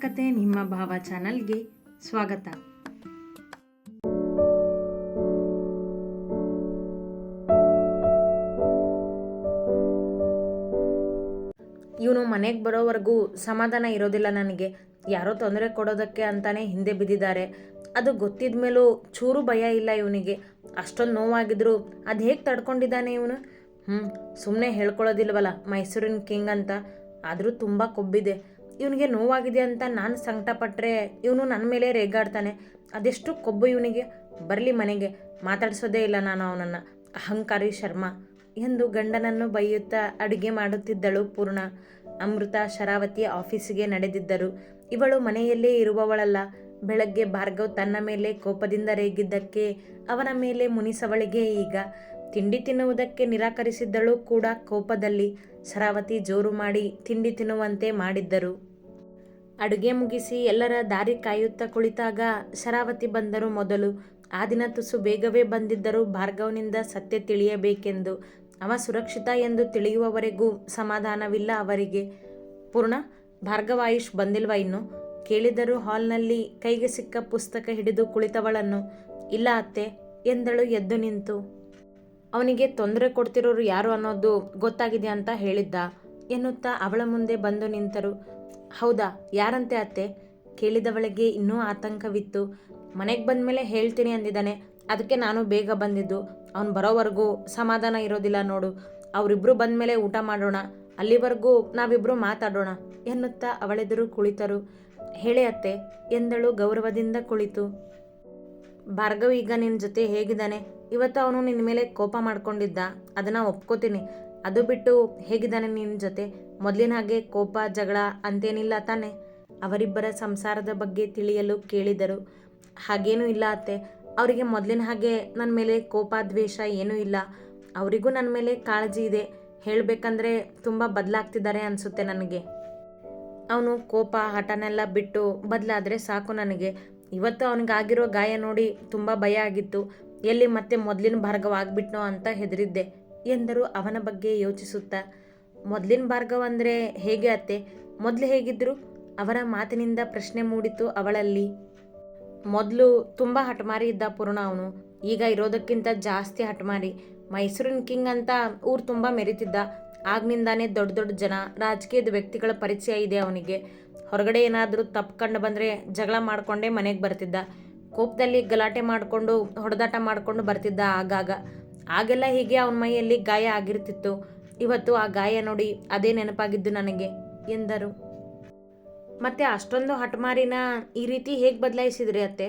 ಕತೆ ನಿಮ್ಮ ಭಾವ ಚಾನಲ್ಗೆ ಸ್ವಾಗತ. ಇವನು ಮನೆಗೆ ಬರೋವರೆಗೂ ಸಮಾಧಾನ ಇರೋದಿಲ್ಲ ನನಗೆ. ಯಾರೋ ತೊಂದರೆ ಕೊಡೋದಕ್ಕೆ ಅಂತಾನೆ ಹಿಂದೆ ಬಿದ್ದಿದ್ದಾರೆ. ಅದು ಗೊತ್ತಿದ ಮೇಲೂ ಚೂರು ಭಯ ಇಲ್ಲ ಇವನಿಗೆ. ಅಷ್ಟೊಂದು ನೋವಾಗಿದ್ರು ಅದು ಹೇಗೆ ತಡ್ಕೊಂಡಿದ್ದಾನೆ ಇವನು? ಹ್ಞೂ ಸುಮ್ಮನೆ ಹೇಳ್ಕೊಳ್ಳೋದಿಲ್ವಲ್ಲ ಮೈಸೂರಿನ ಕಿಂಗ್ ಅಂತ. ಆದರೂ ತುಂಬ ಕೊಬ್ಬಿದೆ. ಇವನಿಗೆ ನೋವಾಗಿದೆ ಅಂತ ನಾನು ಸಂಕಟಪಟ್ಟರೆ ಇವನು ನನ್ನ ಮೇಲೆ ರೇಗಾಡ್ತಾನೆ. ಅದೆಷ್ಟು ಕೊಬ್ಬು ಇವನಿಗೆ. ಬರಲಿ ಮನೆಗೆ. ಮಾತಾಡಿಸೋದೇ ಇಲ್ಲ ನಾನು ಅವನನ್ನು. ಅಹಂಕಾರಿ ಶರ್ಮ. ಎಂದು ಗಂಡನನ್ನು ಬೈಯುತ್ತಾ ಅಡುಗೆ ಮಾಡುತ್ತಿದ್ದಳು ಪೂರ್ಣ. ಅಮೃತ, ಶರಾವತಿ ಆಫೀಸಿಗೆ ನಡೆದಿದ್ದರು. ಇವಳು ಮನೆಯಲ್ಲೇ ಇರುವವಳಲ್ಲ. ಬೆಳಗ್ಗೆ ಭಾರ್ಗವ್ ತನ್ನ ಮೇಲೆ ಕೋಪದಿಂದ ರೇಗಿದ್ದಕ್ಕೆ ಅವನ ಮೇಲೆ ಮುನಿಸವಳಿಗೆ ಈಗ. ತಿಂಡಿ ತಿನ್ನುವುದಕ್ಕೆ ನಿರಾಕರಿಸಿದ್ದಳು ಕೂಡ ಕೋಪದಲ್ಲಿ. ಶರಾವತಿ ಜೋರು ಮಾಡಿ ತಿಂಡಿ ತಿನ್ನುವಂತೆ ಮಾಡಿದ್ದರು. ಅಡುಗೆ ಮುಗಿಸಿ ಎಲ್ಲರ ದಾರಿ ಕಾಯುತ್ತಾ ಕುಳಿತಾಗ ಶರಾವತಿ ಬಂದರು ಮೊದಲು. ಆ ದಿನ ತುಸು ಬೇಗವೇ ಬಂದಿದ್ದರೂ ಭಾರ್ಗವನಿಂದ ಸತ್ಯ ತಿಳಿಯಬೇಕೆಂದು. ಅವ ಸುರಕ್ಷಿತ ಎಂದು ತಿಳಿಯುವವರೆಗೂ ಸಮಾಧಾನವಿಲ್ಲ ಅವರಿಗೆ. ಪೂರ್ಣ ಭಾರ್ಗವಾಯುಷ್ ಬಂದಿಲ್ವಾ ಇನ್ನು? ಕೇಳಿದರು ಹಾಲ್ನಲ್ಲಿ ಕೈಗೆ ಸಿಕ್ಕ ಪುಸ್ತಕ ಹಿಡಿದು ಕುಳಿತವಳನ್ನು. ಇಲ್ಲ ಅತ್ತೆ, ಎಂದಳು ಎದ್ದು ನಿಂತು. ಅವನಿಗೆ ತೊಂದರೆ ಕೊಡ್ತಿರೋರು ಯಾರು ಅನ್ನೋದು ಗೊತ್ತಾಗಿದೆ ಅಂತ ಹೇಳಿದ್ದ. ಎನ್ನುತ್ತಾ ಅವಳ ಮುಂದೆ ಬಂದು ನಿಂತರು. ಹೌದಾ? ಯಾರಂತೆ ಅತ್ತೆ? ಕೇಳಿದವಳಿಗೆ ಇನ್ನೂ ಆತಂಕವಿತ್ತು. ಮನೆಗೆ ಬಂದ ಮೇಲೆ ಹೇಳ್ತೀನಿ ಅಂದಿದ್ದಾನೆ. ಅದಕ್ಕೆ ನಾನು ಬೇಗ ಬಂದಿದ್ದು. ಅವನು ಬರೋವರೆಗೂ ಸಮಾಧಾನ ಇರೋದಿಲ್ಲ ನೋಡು. ಅವರಿಬ್ಬರು ಬಂದ ಮೇಲೆ ಊಟ ಮಾಡೋಣ. ಅಲ್ಲಿವರೆಗೂ ನಾವಿಬ್ಬರು ಮಾತಾಡೋಣ ಎನ್ನುತ್ತಾ ಅವಳೆದುರು ಕುಳಿತರು. ಹೇಳಿ ಅತ್ತೆ, ಎಂದಳು ಗೌರವದಿಂದ ಕುಳಿತು. ಭಾರ್ಗವ್ ಈಗ ನಿನ್ನ ಜೊತೆ ಹೇಗಿದ್ದಾನೆ? ಇವತ್ತು ಅವನು ನಿನ್ನ ಮೇಲೆ ಕೋಪ ಮಾಡ್ಕೊಂಡಿದ್ದ. ಅದನ್ನು ಒಪ್ಕೋತೀನಿ. ಅದು ಬಿಟ್ಟು ಹೇಗಿದ್ದಾನೆ ನಿನ್ನ ಜೊತೆ? ಮೊದಲಿನ ಹಾಗೆ ಕೋಪ, ಜಗಳ ಅಂತೇನಿಲ್ಲ ತಾನೆ? ಅವರಿಬ್ಬರ ಸಂಸಾರದ ಬಗ್ಗೆ ತಿಳಿಯಲು ಕೇಳಿದರು. ಹಾಗೇನೂ ಇಲ್ಲ ಅತ್ತೆ. ಅವರಿಗೆ ಮೊದಲಿನ ಹಾಗೆ ನನ್ನ ಮೇಲೆ ಕೋಪ, ದ್ವೇಷ ಏನೂ ಇಲ್ಲ. ಅವರಿಗೂ ನನ್ನ ಮೇಲೆ ಕಾಳಜಿ ಇದೆ. ಹೇಳಬೇಕಂದ್ರೆ ತುಂಬ ಬದಲಾಗ್ತಿದ್ದಾರೆ ಅನಿಸುತ್ತೆ ನನಗೆ. ಅವನು ಕೋಪ, ಹಠನೆಲ್ಲ ಬಿಟ್ಟು ಬದಲಾದರೆ ಸಾಕು ನನಗೆ. ಇವತ್ತು ಅವನಿಗಾಗಿರೋ ಗಾಯ ನೋಡಿ ತುಂಬ ಭಯ ಆಗಿತ್ತು. ಎಲ್ಲಿ ಮತ್ತೆ ಮೊದಲಿನ ಭಾರ್ಗವಾಗ್ಬಿಟ್ನೋ ಅಂತ ಹೆದರಿದ್ದೆ. ಎಂದರು ಅವನ ಬಗ್ಗೆ ಯೋಚಿಸುತ್ತಾ, ಮೊದಲಿನ ಭಾರ್ಗವ ಅಂದರೆ ಹೇಗೆ ಅತ್ತೆ? ಮೊದಲು ಹೇಗಿದ್ರು? ಅವರ ಮಾತಿನಿಂದ ಪ್ರಶ್ನೆ ಮೂಡಿತು ಅವಳಲ್ಲಿ. ಮೊದಲು ತುಂಬ ಹಠಮಾರಿ ಇದ್ದ ಪೂರ್ಣ ಅವನು. ಈಗ ಇರೋದಕ್ಕಿಂತ ಜಾಸ್ತಿ ಹಠಮಾರಿ. ಮೈಸೂರಿನ ಕಿಂಗ್ ಅಂತ ಊರು ತುಂಬ ಮೆರಿತಿದ್ದ. ಆಗ್ನಿಂದಾನೇ ದೊಡ್ಡ ದೊಡ್ಡ ಜನ, ರಾಜಕೀಯದ ವ್ಯಕ್ತಿಗಳ ಪರಿಚಯ ಇದೆ ಅವನಿಗೆ. ಹೊರಗಡೆ ಏನಾದರೂ ತಪ್ಪು ಕಂಡು ಬಂದರೆ ಜಗಳ ಮಾಡಿಕೊಂಡೇ ಮನೆಗೆ ಬರ್ತಿದ್ದ. ಕೋಪದಲ್ಲಿ ಗಲಾಟೆ ಮಾಡಿಕೊಂಡು, ಹೊಡೆದಾಟ ಮಾಡಿಕೊಂಡು ಬರ್ತಿದ್ದ ಆಗಾಗ. ಆಗೆಲ್ಲ ಹೀಗೆ ಅವನ ಮೈಯಲ್ಲಿ ಗಾಯ ಆಗಿರ್ತಿತ್ತು. ಇವತ್ತು ಆ ಗಾಯ ನೋಡಿ ಅದೇ ನೆನಪಾಗಿದ್ದು ನನಗೆ, ಎಂದರು. ಮತ್ತೆ ಅಷ್ಟೊಂದು ಹಠಮಾರಿನ ಈ ರೀತಿ ಹೇಗೆ ಬದಲಾಯಿಸಿದ್ರಿ ಅತ್ತೆ?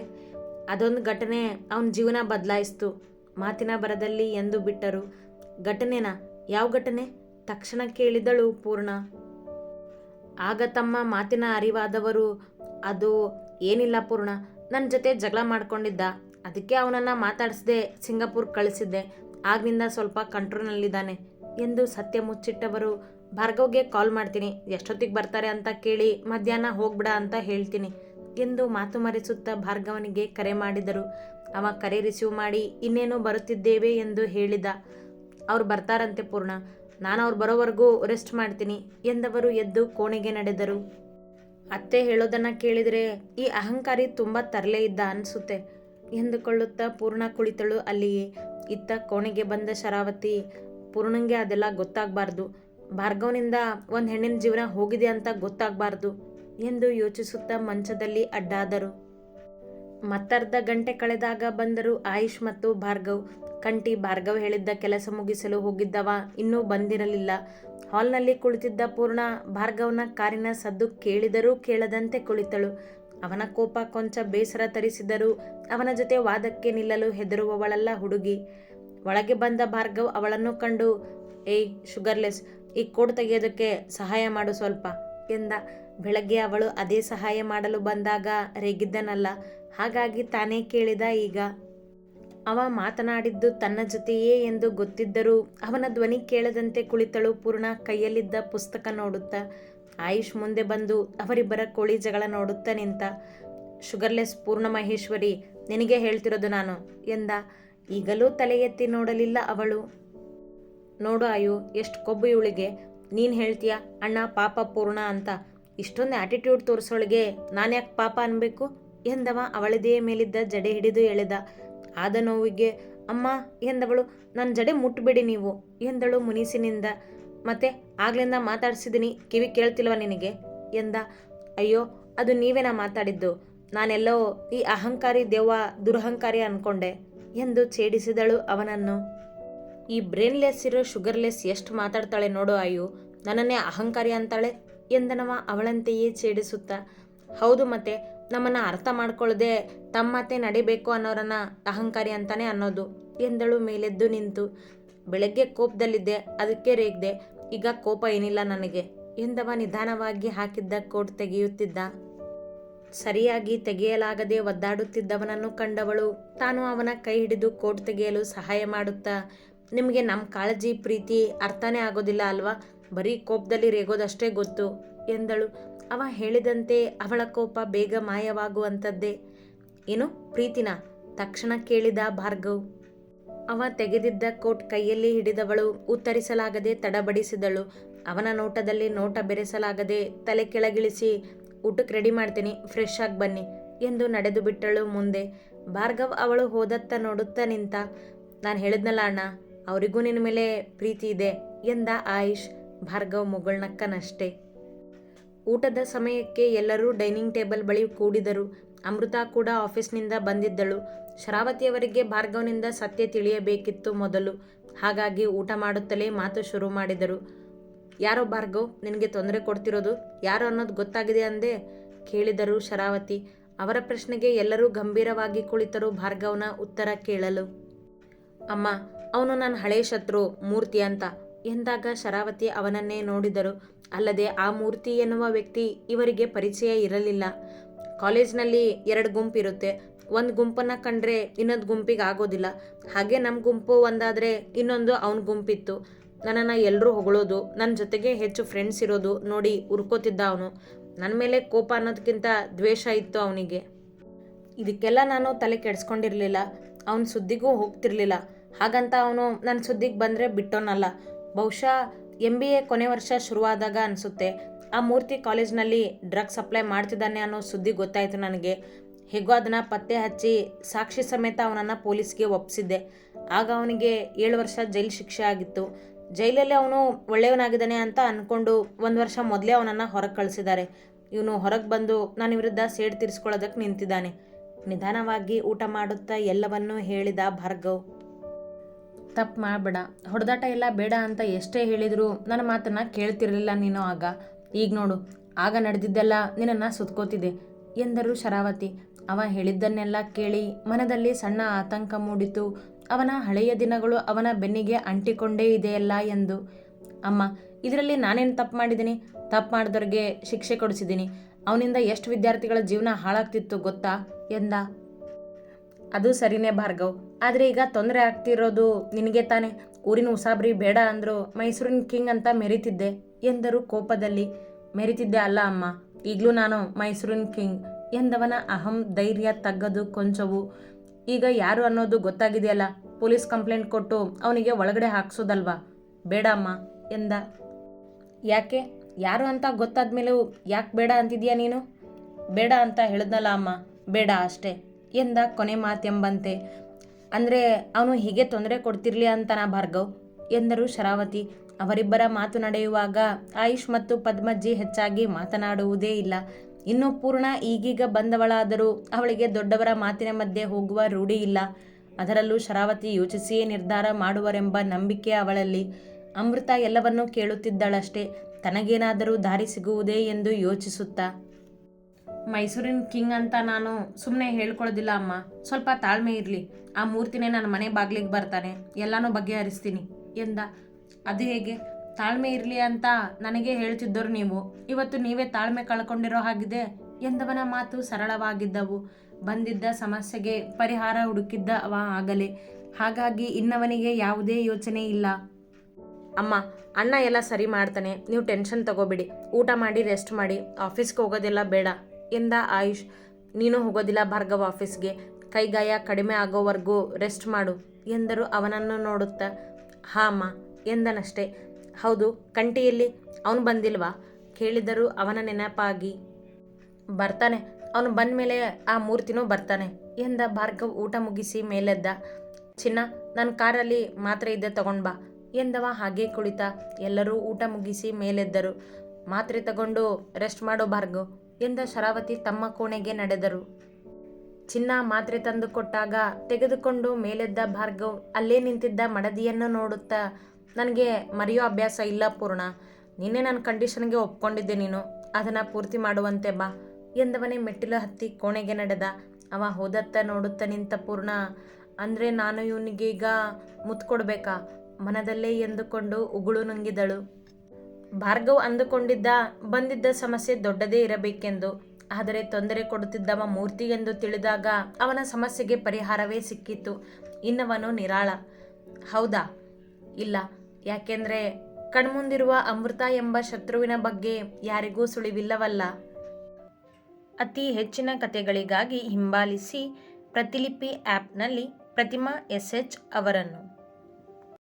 ಅದೊಂದು ಘಟನೆ ಅವನ ಜೀವನ ಬದಲಾಯಿಸ್ತು. ಮಾತಿನ ಬರದಲ್ಲಿ ಎಂದು ಬಿಟ್ಟರು. ಘಟನೆನಾ? ಯಾವ ಘಟನೆ? ತಕ್ಷಣ ಕೇಳಿದಳು ಪೂರ್ಣ. ಆಗ ತಮ್ಮ ಮಾತಿನ ಅರಿವಾದವರು, ಅದು ಏನಿಲ್ಲ ಪೂರ್ಣ. ನನ್ನ ಜೊತೆ ಜಗಳ ಮಾಡ್ಕೊಂಡಿದ್ದ. ಅದಕ್ಕೆ ಅವನನ್ನು ಮಾತಾಡಿಸದೆ ಸಿಂಗಾಪುರ್ ಕಳಿಸಿದ್ದೆ. ಆಗ್ನಿಂದ ಸ್ವಲ್ಪ ಕಂಟ್ರೋಲ್ನಲ್ಲಿದ್ದಾನೆ ಎಂದು ಸತ್ಯ ಮುಚ್ಚಿಟ್ಟವರು, ಭಾರ್ಗವ್ಗೆ ಕಾಲ್ ಮಾಡ್ತೀನಿ, ಎಷ್ಟೊತ್ತಿಗೆ ಬರ್ತಾರೆ ಅಂತ ಕೇಳಿ ಮಧ್ಯಾಹ್ನ ಹೋಗ್ಬಿಡ ಅಂತ ಹೇಳ್ತೀನಿ, ಎಂದು ಮಾತು ಮರೆಸುತ್ತಾ ಭಾರ್ಗವನಿಗೆ ಕರೆ ಮಾಡಿದರು. ಅವ ಕರೆ ರಿಸೀವ್ ಮಾಡಿ ಇನ್ನೇನು ಬರುತ್ತಿದ್ದೇವೆ ಎಂದು ಹೇಳಿದ. ಅವ್ರು ಬರ್ತಾರಂತೆ ಪೂರ್ಣ, ನಾನು ಅವ್ರು ಬರೋವರೆಗೂ ರೆಸ್ಟ್ ಮಾಡ್ತೀನಿ, ಎಂದವರು ಎದ್ದು ಕೋಣೆಗೆ ನಡೆದರು. ಅತ್ತೆ ಹೇಳೋದನ್ನು ಕೇಳಿದರೆ ಈ ಅಹಂಕಾರಿ ತುಂಬ ತರಲೇ ಇದ್ದ ಅನಿಸುತ್ತೆ. ಎಂದುಕೊಳ್ಳುತ್ತಾ ಪೂರ್ಣ ಕುಳಿತಳು ಅಲ್ಲಿಯೇ. ಇತ್ತ ಕೋಣೆಗೆ ಬಂದ ಶರಾವತಿ, ಪೂರ್ಣಂಗೆ ಅದೆಲ್ಲ ಗೊತ್ತಾಗಬಾರ್ದು. ಭಾರ್ಗವನಿಂದ ಒಂದು ಹೆಣ್ಣಿನ ಜೀವನ ಹೋಗಿದೆ ಅಂತ ಗೊತ್ತಾಗಬಾರ್ದು ಎಂದು ಯೋಚಿಸುತ್ತಾ ಮಂಚದಲ್ಲಿ ಅಡ್ಡಾದರು. ಮತ್ತರ್ಧ ಗಂಟೆ ಕಳೆದಾಗ ಬಂದರು ಆಯುಷ್ ಮತ್ತು ಭಾರ್ಗವ್. ಕಂಟಿ ಭಾರ್ಗವ್ ಹೇಳಿದ್ದ ಕೆಲಸ ಮುಗಿಸಲು ಹೋಗಿದ್ದವ ಇನ್ನೂ ಬಂದಿರಲಿಲ್ಲ. ಹಾಲ್ನಲ್ಲಿ ಕುಳಿತಿದ್ದ ಪೂರ್ಣ ಭಾರ್ಗವ್ನ ಕಾರಿನ ಸದ್ದು ಕೇಳಿದರೂ ಕೇಳದಂತೆ ಕುಳಿತಳು. ಅವನ ಕೋಪ ಕೊಂಚ ಬೇಸರ ತರಿಸಿದರೂ ಅವನ ಜೊತೆ ವಾದಕ್ಕೆ ನಿಲ್ಲಲು ಹೆದರುವವಳಲ್ಲ ಹುಡುಗಿ. ಒಳಗೆ ಬಂದ ಭಾರ್ಗವ್ ಅವಳನ್ನು ಕಂಡು, ಏಯ್, ಶುಗರ್ಲೆಸ್, ಈ ಕೋಡ್ ತೆಗೆಯೋದಕ್ಕೆ ಸಹಾಯ ಮಾಡು ಸ್ವಲ್ಪ ಎಂದ. ಬೆಳಗ್ಗೆ ಅವಳು ಅದೇ ಸಹಾಯ ಮಾಡಲು ಬಂದಾಗ ರೇಗಿದ್ದನಲ್ಲ. ಹಾಗಾಗಿ ತಾನೇ ಕೇಳಿದ ಈಗ. ಅವ ಮಾತನಾಡಿದ್ದು ತನ್ನ ಜೊತೆಯೇ ಎಂದು ಗೊತ್ತಿದ್ದರೂ ಅವನ ಧ್ವನಿ ಕೇಳದಂತೆ ಕುಳಿತಳು ಪೂರ್ಣ ಕೈಯಲ್ಲಿದ್ದ ಪುಸ್ತಕ ನೋಡುತ್ತಾ. ಆಯುಷ್ ಮುಂದೆ ಬಂದು ಅವರಿಬ್ಬರ ಕೋಳಿ ಜಗಳ ನೋಡುತ್ತಾ ನಿಂತ, ಶುಗರ್ಲೆಸ್ ಪೂರ್ಣ ಮಹೇಶ್ವರಿ, ನಿನಗೆ ಹೇಳ್ತಿರೋದು ನಾನು ಎಂದ. ಈಗಲೂ ತಲೆ ಎತ್ತಿ ನೋಡಲಿಲ್ಲ ಅವಳು. ನೋಡು ಆಯು, ಎಷ್ಟು ಕೊಬ್ಬು ಇವಳಿಗೆ. ನೀನು ಹೇಳ್ತೀಯ, ಅಣ್ಣ ಪಾಪ ಪೂರ್ಣ ಅಂತ. ಇಷ್ಟೊಂದು ಆ್ಯಟಿಟ್ಯೂಡ್ ತೋರಿಸೋಳಿಗೆ ನಾನು ಯಾಕೆ ಪಾಪ ಅನ್ಬೇಕು? ಎಂದವ. ಅವಳದೇ ಮೇಲಿದ್ದ ಜಡೆ ಹಿಡಿದು ಎಳೆದ. ಆದ ನೋವಿಗೆ, ಅಮ್ಮ, ಎಂದವಳು ನನ್ನ ಜಡೆ ಮುಟ್ಟಬೇಡಿ ನೀವು ಎಂದಳು ಮುನಿಸಿನಿಂದ. ಮತ್ತೆ ಆಗ್ಲಿಂದ ಮಾತಾಡಿಸಿದ್ದೀನಿ ಕಿವಿ ಕೇಳ್ತಿಲ್ವ ನಿನಗೆ? ಎಂದ. ಅಯ್ಯೋ, ಅದು ನೀವೇನಾ ಮಾತಾಡಿದ್ದು. ನಾನೆಲ್ಲೋ ಈ ಅಹಂಕಾರಿ ದೆವ್ವ, ದುರಹಂಕಾರಿ ಅನ್ಕೊಂಡೆ ಎಂದು ಛೇಡಿಸಿದಳು ಅವನನ್ನು. ಈ ಬ್ರೇನ್ಲೆಸ್ ಇರೋ ಶುಗರ್ಲೆಸ್ ಎಷ್ಟು ಮಾತಾಡ್ತಾಳೆ ನೋಡು ಅಯ್ಯೋ, ನನ್ನನ್ನೇ ಅಹಂಕಾರಿ ಅಂತಾಳೆ ಎಂದನವ ಅವಳಂತೆಯೇ ಛೇಡಿಸುತ್ತಾ. ಹೌದು ಮತ್ತೆ, ನಮ್ಮನ್ನ ಅರ್ಥ ಮಾಡ್ಕೊಳ್ಳದೆ ತಮ್ಮ ಮಾತೆ ನಡಿಬೇಕು ಅನ್ನೋರನ್ನ ಅಹಂಕಾರಿ ಅಂತಾನೆ ಅನ್ನೋದು ಎಂದಳು ಮೇಲೆದ್ದು ನಿಂತು. ಬೆಳಗ್ಗೆ ಕೋಪದಲ್ಲಿದ್ದೆ, ಅದಕ್ಕೆ ರೇಗ್ದೆ, ಈಗ ಕೋಪ ಏನಿಲ್ಲ ನನಗೆ, ಎಂದವ ನಿಧಾನವಾಗಿ ಹಾಕಿದ್ದ ಕೋಟ್ ತೆಗೆಯುತ್ತಿದ್ದ. ಸರಿಯಾಗಿ ತೆಗೆಯಲಾಗದೆ ಒದ್ದಾಡುತ್ತಿದ್ದವನನ್ನು ಕಂಡವಳು, ತಾನು ಅವನ ಕೈ ಹಿಡಿದು ಕೋಟ್ ತೆಗೆಯಲು ಸಹಾಯ ಮಾಡುತ್ತಾ, ನಿಮಗೆ ನಮ್ಮ ಕಾಳಜಿ, ಪ್ರೀತಿ ಅರ್ಥನೇ ಆಗೋದಿಲ್ಲ ಅಲ್ವಾ? ಬರೀ ಕೋಪದಲ್ಲಿ ರೇಗೋದಷ್ಟೇ ಗೊತ್ತು, ಎಂದಳು. ಅವ ಹೇಳಿದಂತೆ ಅವಳ ಕೋಪ ಬೇಗ ಮಾಯವಾಗುವಂಥದ್ದೇ ಏನು, ಪ್ರೀತಿನ? ತಕ್ಷಣ ಕೇಳಿದ ಭಾರ್ಗವ್. ಅವ ತೆಗೆದಿದ್ದ ಕೋಟ್ ಕೈಯಲ್ಲಿ ಹಿಡಿದವಳು ಉತ್ತರಿಸಲಾಗದೆ ತಡಬಡಿಸಿದಳು. ಅವನ ನೋಟದಲ್ಲಿ ನೋಟ ಬೆರೆಸಲಾಗದೆ ತಲೆ ಕೆಳಗಿಳಿಸಿ, ಊಟಕ್ಕೆ ರೆಡಿ ಮಾಡ್ತೀನಿ ಫ್ರೆಶ್ ಆಗಿ ಬನ್ನಿ ಎಂದು ನಡೆದು ಬಿಟ್ಟಳು ಮುಂದೆ. ಭಾರ್ಗವ್ ಅವಳು ಹೋದತ್ತ ನೋಡುತ್ತಾ ನಿಂತ, ನಾನು ಹೇಳಿದ್ನಲ್ಲ ಅಣ್ಣ, ಅವರಿಗೂ ನಿನ್ನ ಮೇಲೆ ಪ್ರೀತಿ ಇದೆ ಎಂದ ಆಯುಷ್ ಭಾರ್ಗವ್ ಮುಗುಳ್ನಕ್ಕನಷ್ಟೇ ಊಟದ ಸಮಯಕ್ಕೆ ಎಲ್ಲರೂ ಡೈನಿಂಗ್ ಟೇಬಲ್ ಬಳಿ ಕೂಡಿದರು. ಅಮೃತ ಕೂಡ ಆಫೀಸ್ನಿಂದ ಬಂದಿದ್ದಳು. ಶರಾವತಿಯವರಿಗೆ ಭಾರ್ಗವನಿಂದ ಸತ್ಯ ತಿಳಿಯಬೇಕಿತ್ತು ಮೊದಲು. ಹಾಗಾಗಿ ಊಟ ಮಾಡುತ್ತಲೇ ಮಾತು ಶುರು ಮಾಡಿದರು. ಯಾರೋ ಭಾರ್ಗವ್, ನಿನಗೆ ತೊಂದರೆ ಕೊಡ್ತಿರೋದು ಯಾರು ಅನ್ನೋದು ಗೊತ್ತಾಗಿದೆ ಅಂದೆ ಕೇಳಿದರು ಶರಾವತಿ. ಅವರ ಪ್ರಶ್ನೆಗೆ ಎಲ್ಲರೂ ಗಂಭೀರವಾಗಿ ಕುಳಿತರು ಭಾರ್ಗವನ ಉತ್ತರ ಕೇಳಲು. ಅಮ್ಮ, ಅವನು ನನ್ನ ಹಳೆ ಶತ್ರು, ಮೂರ್ತಿ ಅಂತ. ಎಂದಾಗ ಶರಾವತಿ ಅವನನ್ನೇ ನೋಡಿದರು. ಅಲ್ಲದೆ ಆ ಮೂರ್ತಿ ಎನ್ನುವ ವ್ಯಕ್ತಿ ಇವರಿಗೆ ಪರಿಚಯ ಇರಲಿಲ್ಲ. ಕಾಲೇಜ್ನಲ್ಲಿ ಎರಡು ಗುಂಪಿರುತ್ತೆ. ಒಂದು ಗುಂಪನ್ನು ಕಂಡ್ರೆ ಇನ್ನೊಂದು ಗುಂಪಿಗೆ ಆಗೋದಿಲ್ಲ. ಹಾಗೆ ನಮ್ಮ ಗುಂಪು ಒಂದಾದರೆ ಇನ್ನೊಂದು ಅವನ ಗುಂಪಿತ್ತು. ನನ್ನನ್ನು ಎಲ್ಲರೂ ಹೊಗಳೋದು ನನ್ನ ಜೊತೆಗೆ ಹೆಚ್ಚು ಫ್ರೆಂಡ್ಸ್ ಇರೋದು ನೋಡಿ ಉರ್ಕೋತಿದ್ದ ಅವನು. ನನ್ನ ಮೇಲೆ ಕೋಪ ಅನ್ನೋದಕ್ಕಿಂತ ದ್ವೇಷ ಇತ್ತು ಅವನಿಗೆ. ಇದಕ್ಕೆಲ್ಲ ನಾನು ತಲೆ ಕೆಡಿಸ್ಕೊಂಡಿರಲಿಲ್ಲ. ಅವನ ಸುದ್ದಿಗೂ ಹೋಗ್ತಿರ್ಲಿಲ್ಲ. ಹಾಗಂತ ಅವನು ನನ್ನ ಸುದ್ದಿಗೆ ಬಂದರೆ ಬಿಟ್ಟೋನಲ್ಲ. ಬಹುಶಃ ಎಂ ಬಿ ಎ ಕೊನೆ ವರ್ಷ ಶುರುವಾದಾಗ ಅನಿಸುತ್ತೆ. ಆ ಮೂರ್ತಿ ಕಾಲೇಜ್ನಲ್ಲಿ ಡ್ರಗ್ ಸಪ್ಲೈ ಮಾಡ್ತಿದ್ದಾನೆ ಅನ್ನೋ ಸುದ್ದಿ ಗೊತ್ತಾಯಿತು ನನಗೆ. ಹೇಗೋ ಅದನ್ನು ಪತ್ತೆ ಹಚ್ಚಿ ಸಾಕ್ಷಿ ಸಮೇತ ಅವನನ್ನು ಪೊಲೀಸ್ಗೆ ಒಪ್ಪಿಸಿದ್ದೆ ಆಗ ಅವನಿಗೆ ಏಳು ವರ್ಷ ಜೈಲು ಶಿಕ್ಷೆ ಆಗಿತ್ತು. ಜೈಲಲ್ಲಿ ಅವನು ಒಳ್ಳೆಯವನಾಗಿದ್ದಾನೆ ಅಂತ ಅಂದ್ಕೊಂಡು ಒಂದು ವರ್ಷ ಮೊದಲೇ ಅವನನ್ನು ಹೊರಗೆ ಕಳಿಸಿದ್ದಾರೆ. ಇವನು ಹೊರಗೆ ಬಂದು ನನ್ನ ವಿರುದ್ಧ ಸೇಡ್ ತೀರಿಸ್ಕೊಳ್ಳೋದಕ್ಕೆ ನಿಂತಿದ್ದಾನೆ. ನಿಧಾನವಾಗಿ ಊಟ ಮಾಡುತ್ತಾ ಎಲ್ಲವನ್ನೂ ಹೇಳಿದ ಭಾರ್ಗವ್. ತಪ್ಪು ಮಾಡಬೇಡ. ಹೊಡೆದಾಟ ಎಲ್ಲ ಬೇಡ ಅಂತ ಎಷ್ಟೇ ಹೇಳಿದರೂ ನನ್ನ ಮಾತನ್ನು ಕೇಳ್ತಿರಲಿಲ್ಲ ನೀನು ಆಗ. ಈಗ ನೋಡು. ಆಗ ನಡೆದಿದ್ದೆಲ್ಲ ನಿನ್ನನ್ನು ಸುತ್ಕೋತಿದೆ ಎಂದರು ಶರಾವತಿ. ಅವ ಹೇಳಿದ್ದನ್ನೆಲ್ಲ ಕೇಳಿ ಮನದಲ್ಲಿ ಸಣ್ಣ ಆತಂಕ ಮೂಡಿತು. ಅವನ ಹಳೆಯ ದಿನಗಳು ಅವನ ಬೆನ್ನಿಗೆ ಅಂಟಿಕೊಂಡೇ ಇದೆಯಲ್ಲ ಎಂದು. ಅಮ್ಮ, ಇದರಲ್ಲಿ ನಾನೇನು ತಪ್ಪು ಮಾಡಿದ್ದೀನಿ? ತಪ್ಪು ಮಾಡಿದವ್ರಿಗೆ ಶಿಕ್ಷೆ ಕೊಡಿಸಿದ್ದೀನಿ. ಅವನಿಂದ ಎಷ್ಟು ವಿದ್ಯಾರ್ಥಿಗಳ ಜೀವನ ಹಾಳಾಗ್ತಿತ್ತು ಗೊತ್ತಾ? ಎಂದ. ಅದು ಸರಿನೇ ಭಾರ್ಗವ್. ಆದರೆ ಈಗ ತೊಂದರೆ ಆಗ್ತಿರೋದು ನಿನಗೆ ತಾನೆ. ಊರಿನ ಉಸಾಬ್ರಿ ಬೇಡ ಅಂದರು ಮೈಸೂರಿನ ಕಿಂಗ್ ಅಂತ ಮೆರಿತಿದ್ದೆ ಎಂದರು ಕೋಪದಲ್ಲಿ. ಮೆರಿತಿದ್ದೆ ಅಲ್ಲ ಅಮ್ಮ. ಈಗಲೂ ನಾನು ಮೈಸೂರಿನ ಕಿಂಗ್ ಎಂದವನ ಅಹಂ ಧೈರ್ಯ ತಗ್ಗದು ಕೊಂಚವು. ಈಗ ಯಾರು ಅನ್ನೋದು ಗೊತ್ತಾಗಿದೆಯಲ್ಲ? ಪೊಲೀಸ್ ಕಂಪ್ಲೇಂಟ್ ಕೊಟ್ಟು ಅವನಿಗೆ ಒಳಗಡೆ ಹಾಕ್ಸೋದಲ್ವಾ? ಬೇಡ ಅಮ್ಮ, ಎಂದ. ಯಾಕೆ? ಯಾರು ಅಂತ ಗೊತ್ತಾದ್ಮೇಲೂ ಯಾಕೆ ಬೇಡ ಅಂತಿದ್ಯಾ ನೀನು? ಬೇಡ ಅಂತ ಹೇಳಿದ್ನಲ್ಲ ಅಮ್ಮ, ಬೇಡ ಅಷ್ಟೇ, ಎಂದ ಕೊನೆ ಮಾತೆಂಬಂತೆ. ಅಂದರೆ ಅವನು ಹೀಗೆ ತೊಂದರೆ ಕೊಡ್ತಿರ್ಲಿ ಅಂತನಾ ಭಾರ್ಗವ್, ಎಂದರು ಶರಾವತಿ. ಅವರಿಬ್ಬರ ಮಾತು ನಡೆಯುವಾಗ ಆಯುಷ್ ಮತ್ತು ಪದ್ಮಜ್ಜಿ ಹೆಚ್ಚಾಗಿ ಮಾತನಾಡುವುದೇ ಇಲ್ಲ. ಇನ್ನು ಪೂರ್ಣ ಈಗೀಗ ಬಂದವಳಾದರೂ ಅವಳಿಗೆ ದೊಡ್ಡವರ ಮಾತಿನ ಮಧ್ಯೆ ಹೋಗುವ ರೂಢಿ ಇಲ್ಲ. ಅದರಲ್ಲೂ ಶರಾವತಿ ಯೋಚಿಸಿಯೇ ನಿರ್ಧಾರ ಮಾಡುವರೆಂಬ ನಂಬಿಕೆ ಅವಳಲ್ಲಿ. ಅಮೃತ ಎಲ್ಲವನ್ನೂ ಕೇಳುತ್ತಿದ್ದಳಷ್ಟೇ. ತನಗೇನಾದರೂ ದಾರಿ ಸಿಗುವುದೇ ಎಂದು ಯೋಚಿಸುತ್ತಾ. ಮೈಸೂರಿನ ಕಿಂಗ್ ಅಂತ ನಾನು ಸುಮ್ಮನೆ ಹೇಳ್ಕೊಳ್ಳೋದಿಲ್ಲ ಅಮ್ಮ. ಸ್ವಲ್ಪ ತಾಳ್ಮೆ ಇರಲಿ. ಆ ಮೂರ್ತಿನೇ ನನ್ನ ಮನೆ ಬಾಗಿಲಿಗೆ ಬರ್ತಾನೆ. ಎಲ್ಲನೂ ಬಗೆಹರಿಸ್ತೀನಿ ಎಂದ. ಅದು ಹೇಗೆ? ತಾಳ್ಮೆ ಇರಲಿ ಅಂತ ನನಗೆ ಹೇಳ್ತಿದ್ದರು ನೀವು. ಇವತ್ತು ನೀವೇ ತಾಳ್ಮೆ ಕಳ್ಕೊಂಡಿರೋ ಹಾಗಿದೆ ಎಂದವನ ಮಾತು ಸರಳವಾಗಿದ್ದವು. ಬಂದಿದ್ದ ಸಮಸ್ಯೆಗೆ ಪರಿಹಾರ ಹುಡುಕಿದ್ದ ಅವ ಆಗಲೇ. ಹಾಗಾಗಿ ಇನ್ನವನಿಗೆ ಯಾವುದೇ ಯೋಚನೆ ಇಲ್ಲ. ಅಮ್ಮ ಅಣ್ಣ ಎಲ್ಲ ಸರಿ ಮಾಡ್ತಾನೆ. ನೀವು ಟೆನ್ಷನ್ ತಗೋಬೇಡಿ. ಊಟ ಮಾಡಿ, ರೆಸ್ಟ್ ಮಾಡಿ. ಆಫೀಸ್ಗೆ ಹೋಗೋದೆಲ್ಲ ಬೇಡ ಎಂದ ಆಯುಷ್. ನೀನು ಹೋಗೋದಿಲ್ಲ ಭಾರ್ಗವ ಆಫೀಸ್ಗೆ. ಕೈಗಾಯ ಕಡಿಮೆ ಆಗೋವರೆಗೂ ರೆಸ್ಟ್ ಮಾಡು ಎಂದರು ಅವನನ್ನು ನೋಡುತ್ತಾ. ಹಾ, ಅಮ್ಮ. ಎಂದನಷ್ಟೇ. ಹೌದು ಕಂಟಿಯಲ್ಲಿ ಅವನು ಬಂದಿಲ್ವಾ? ಕೇಳಿದರೂ ಅವನ ನೆನಪಾಗಿ ಬರ್ತಾನೆ. ಅವನು ಬಂದ ಮೇಲೆ ಆ ಮೂರ್ತಿನೂ ಬರ್ತಾನೆ ಎಂದ ಭಾರ್ಗವ್ ಊಟ ಮುಗಿಸಿ ಮೇಲೆದ್ದ. ಚಿನ್ನ, ನನ್ನ ಕಾರಲ್ಲಿ ಮಾತ್ರ ಇದ್ದೆ, ತಗೊಂಡ್ ಬಾ ಎಂದವ ಹಾಗೆ ಕುಳಿತ. ಎಲ್ಲರೂ ಊಟ ಮುಗಿಸಿ ಮೇಲೆದ್ದರು. ಮಾತ್ರೆ ತಗೊಂಡು ರೆಸ್ಟ್ ಮಾಡೋ ಭಾರ್ಗವ್ ಎಂದ ಶರಾವತಿ ತಮ್ಮ ಕೋಣೆಗೆ ನಡೆದರು. ಚಿನ್ನ ಮಾತ್ರೆ ತಂದು ಕೊಟ್ಟಾಗ ತೆಗೆದುಕೊಂಡು ಮೇಲೆದ್ದ ಭಾರ್ಗವ್ ಅಲ್ಲೇ ನಿಂತಿದ್ದ ಮಡದಿಯನ್ನು ನೋಡುತ್ತಾ ನನಗೆ ಮರೆಯೋ ಅಭ್ಯಾಸ ಇಲ್ಲ ಪೂರ್ಣ. ನಿನ್ನೆ ನನ್ನ ಕಂಡೀಷನ್ಗೆ ಒಪ್ಕೊಂಡಿದ್ದೆ ನೀನು. ಅದನ್ನು ಪೂರ್ತಿ ಮಾಡುವಂತೆ ಬಾ. ಎಂದವನೇ ಮೆಟ್ಟಿಲು ಹತ್ತಿ ಕೋಣೆಗೆ ನಡೆದ. ಅವ ಹೋದತ್ತ ನೋಡುತ್ತ ನಿಂತ ಪೂರ್ಣ. ಅಂದರೆ ನಾನು ಇವನಿಗೆ ಈಗ ಮುತ್ತು ಕೊಡಬೇಕಾ? ಮನದಲ್ಲೇ ಎಂದುಕೊಂಡು ಉಗುಳು ನುಂಗಿದಳು. ಭಾರ್ಗವ್ ಅಂದುಕೊಂಡಿದ್ದ ಬಂದಿದ್ದ ಸಮಸ್ಯೆ ದೊಡ್ಡದೇ ಇರಬೇಕೆಂದು. ಆದರೆ ತೊಂದರೆ ಕೊಡುತ್ತಿದ್ದವ ಮೂರ್ತಿ ಎಂದು ತಿಳಿದಾಗ ಅವನ ಸಮಸ್ಯೆಗೆ ಪರಿಹಾರವೇ ಸಿಕ್ಕಿತ್ತು. ಇನ್ನವನು ನಿರಾಳ. ಹೌದಾ? ಇಲ್ಲ. ಯಾಕೆಂದ್ರೆ ಕಣ್ಮುಂದಿರುವ ಅಮೃತ ಎಂಬ ಶತ್ರುವಿನ ಬಗ್ಗೆ ಯಾರಿಗೂ ಸುಳಿವಿಲ್ಲವಲ್ಲ. ಅತಿ ಹೆಚ್ಚಿನ ಕಥೆಗಳಿಗಾಗಿ ಹಿಂಬಾಲಿಸಿ ಪ್ರತಿಲಿಪಿ ಆ್ಯಪ್ನಲ್ಲಿ ಪ್ರತಿಮಾ ಎಸ್ ಎಚ್ ಅವರನ್ನು.